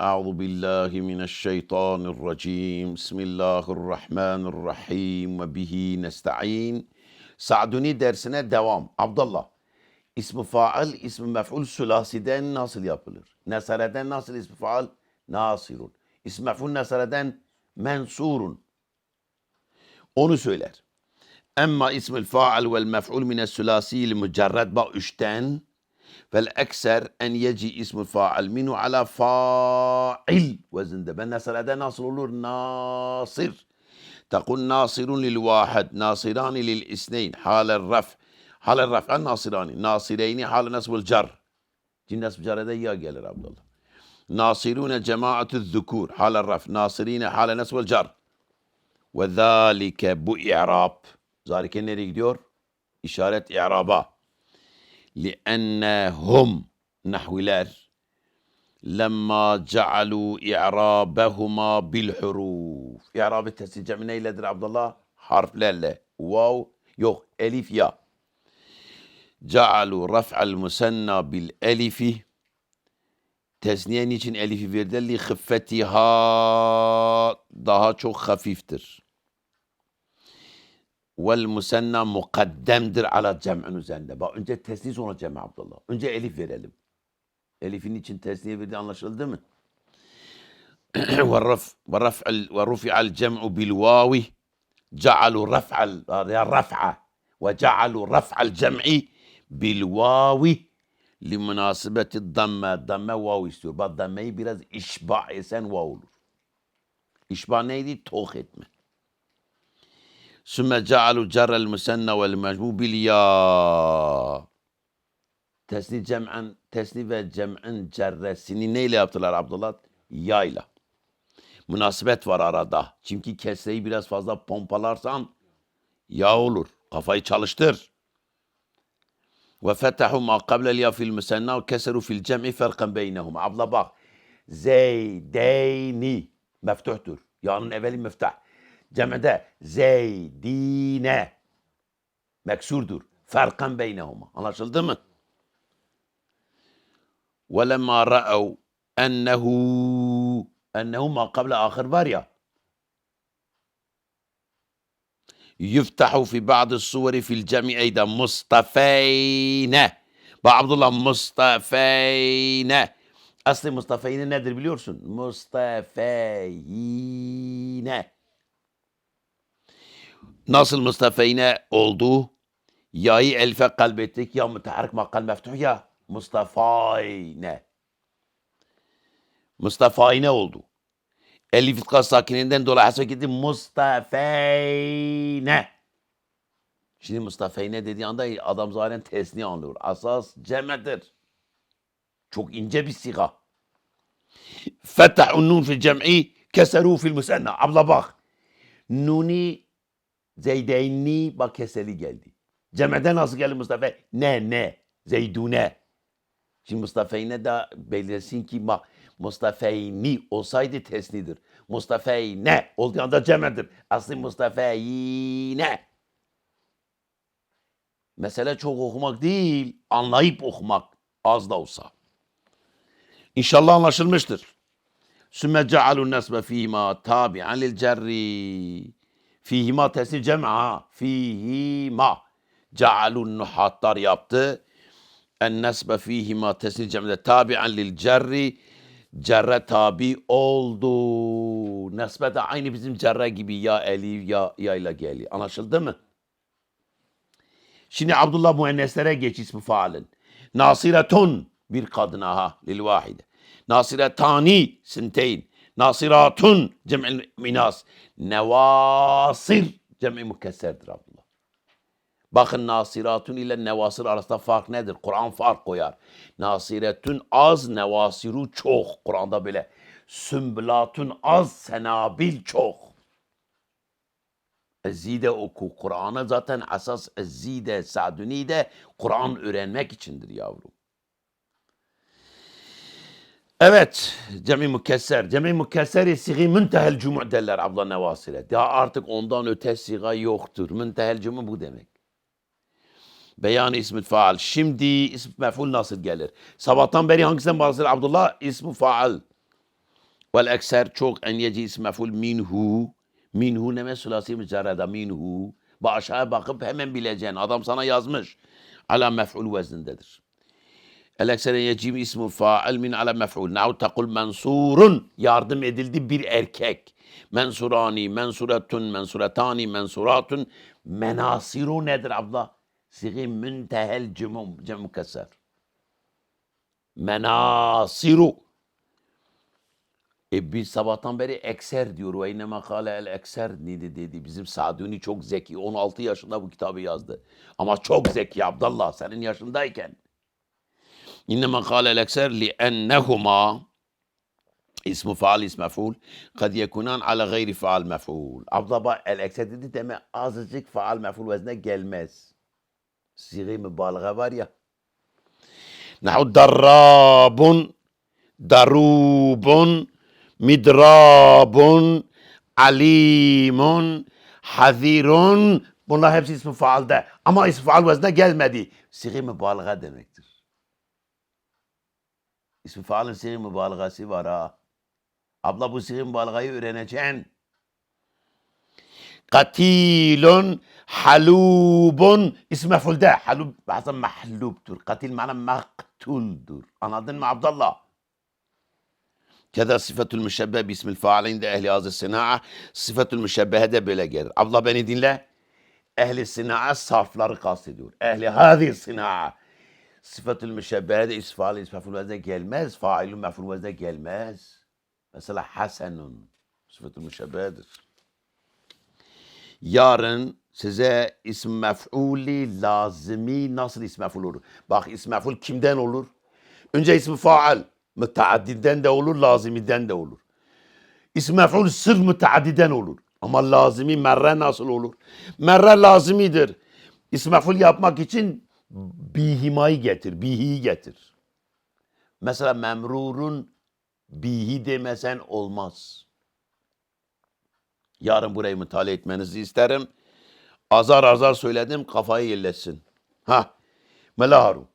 أعوذ بالله من الشيطان الرجيم بسم الله الرحمن الرحيم وبه نستعين Sa'duni dersine devam. Abdullah. İsmi faal, ismi mef'ul sülasiden nasıl yapılır? Nesareden nasıl ismi faal? Nasirun. İsmi mef'ul nesareden mensurun. Onu söyler. Emma ismil faal vel mef'ul mine sülasi mücerred bak üçten فالأكثر أن يجي اسم الفاعل منه على فاعل وزن ده بالنصر هذا ناصر ولور ناصر. تقول ناصر للواحد ناصران للإثنين. حال الرفع. حال الرفع. الناصران. ناصرين حال نصب الجر. دي نصب جر يا قال عبد الله. ناصرون جماعة الذكور. حال الرفع. ناصرين حال نصب الجر. وذلك بإعراب. ذلك نريد يور إشارة إعرابا لأنهم نحولار لما جعلوا إعرابهما بالحروف إعراب التسجيع من أي لدر عبد الله حرف لا لا واو يو ألف يا جعلوا رفع المثنى بالألف تسنية جن ألف verdiler? Li hıffetiha خفيفتر. vel musenna mukaddemdir ala cem'in üzerinde. Bak önce tesniz ona cem Abdullah. Önce elif verelim. Elif'in için tesniye verdi anlaşıldı mı? ve rufi'al cem'u bil vavi cealu raf'al raf'a ve cealu raf'al cem'i bil vavi li münasebeti damme damme vav istiyor. Bak dammeyi biraz işba esen vav olur. İşba neydi? Tok etme. ثم جعلوا جر المثنى والمجموع بالياء Tesni cem'en, tesni ve cem'in cerresini neyle yaptılar Abdullah? Yayla. Münasebet var arada. Çünkü kesreyi biraz fazla pompalarsan ya olur. Kafayı çalıştır. Ve fetahu ma qablel ya fil müsenna ve keseru fil cem'i ferkan beynehum. Abla bak. Zeydeyni meftuhtur. Ya'nın evveli meftah. جمع ده. زيدينا مكسور دور. فرقا بينهما. أنا ولما رأوا أنه أنه ما قبل آخر باريا. يفتح في بعض الصور في الجمع أيضا مصطفينا عبد الله مصطفينا أصل مصطفينا نادر باليورسون مصطفينا nasıl Mustafeyne oldu ya'yı elfe kalbettik ya müteharrik makal meftuh ya Mustafayne Mustafayne oldu. Elif itka sakininden dolayı hasret gitti. Mustafeyne. Şimdi Mustafeyne dediği anda adam zaten tesni anlıyor. Asas cemedir. Çok ince bir siga. Fetahun nun fil cem'i keseru fil musenna. Abla bak. Nuni Zeydeyni bak keseli geldi. Cem'den nasıl geldi Mustafa? Ne ne? Zeydune. Şimdi Mustafa'yne de belirsin ki ma Mustafa'yni olsaydı tesnidir. Mustafa'yne olduğu anda cem'dir. Aslı Mustafa'yne. Mesele çok okumak değil, anlayıp okumak az da olsa. İnşallah anlaşılmıştır. Sümme cealun nesbe fihima tabi'an lil cerri. Fihima tesir cem'a. Fihima. Cealun nuhattar yaptı. En nesbe fihima tesir cem'de tabi'an lil cerri. Cerre tabi oldu. Nesbe de aynı bizim cerre gibi ya elif ya ya ile geliyor. Anlaşıldı mı? Şimdi Abdullah müenneslere geç ismi faalin. Nasiretun bir kadına ha lil vahide. Nasiretani sinteyn. Nasiratun cem'il minas. Nevasir cem'i mukesserdir Abdullah. Bakın nasiratun ile nevasir arasında fark nedir? Kur'an fark koyar. Nasiretun az, nevasiru çok. Kur'an'da böyle. Sümbülatun az, senabil çok. Zide oku. Kur'an'a zaten asas zide, saduni de Kur'an öğrenmek içindir yavrum. Evet, cemi mukesser. Cemi mukesseri sigi müntehel cumu derler abla nevasire. Ya artık ondan öte siga yoktur. Müntehel cumu bu demek. Beyan ismi faal. Şimdi ismi mef'ul nasıl gelir? Sabahtan beri hangisinden bahseder Abdullah? İsmi faal. Vel ekser çok en yeci ism mef'ul minhu. Minhu ne mesulasi mücerreda minhu. Bu aşağıya bakıp hemen bileceksin. Adam sana yazmış. Ala mef'ul veznindedir. En yeci ismu fa'il min ala mef'ul. Nahu tekul mensurun. Yardım edildi bir erkek. Mensurani, mensuretun, mensuretani, mensuratun. Menasiru nedir abla? Sigi müntehel cümum, cem keser. Menasiru. E biz sabahtan beri ekser diyor. Ve inne makale el ekser neydi dedi. Bizim Saduni çok zeki. 16 yaşında bu kitabı yazdı. Ama çok zeki Abdallah senin yaşındayken. İnne makale el ekser li ennehuma ismu faal ism mef'ul kad yekunan ala gayri faal mef'ul. Abdallah el ekser dedi deme azıcık faal mef'ul vezne gelmez. Siği mübalağa var ya. Nahu darrabun darubun midrabun alimun hazirun bunlar hepsi ismi faalde ama ismi faal vezne gelmedi. Siği mübalağa demektir. İsmi faalin siği mübalağası var ha. Abla bu siği mübalağayı öğreneceksin. Katilun halubun ismi mef'ulde. Halub bazen mahlubtur. Katil mana maktuldur. Anladın mı Abdallah? Keda sıfatül müşebbeh bismil faalinde ehli azı sina'a sıfatül müşebbehe de böyle gelir. Abla beni dinle. Ehli sina'a sarfları kastediyor. Ehli hadi sina'a. Sıfatül müşebbehe de isfaali ismaful vezne gelmez. Failun mef'ul vezne gelmez. Mesela hasenun. Sıfatül müşebbehedir. Yarın size isim mef'uli lazimi nasıl isim mef'ul olur? Bak isim mef'ul kimden olur? Önce ismi faal. Müteaddiden de olur, lazimiden de olur. İsm mef'ul sır müteaddiden olur. Ama lazimi merre nasıl olur? Merre lazimidir. İsm mef'ul yapmak için bihimayı getir, bihiyi getir. Mesela memrurun bihi demesen olmaz. Yarın burayı mütalaa etmenizi isterim. Azar azar söyledim kafayı yerleşsin. Ha. Melaharu.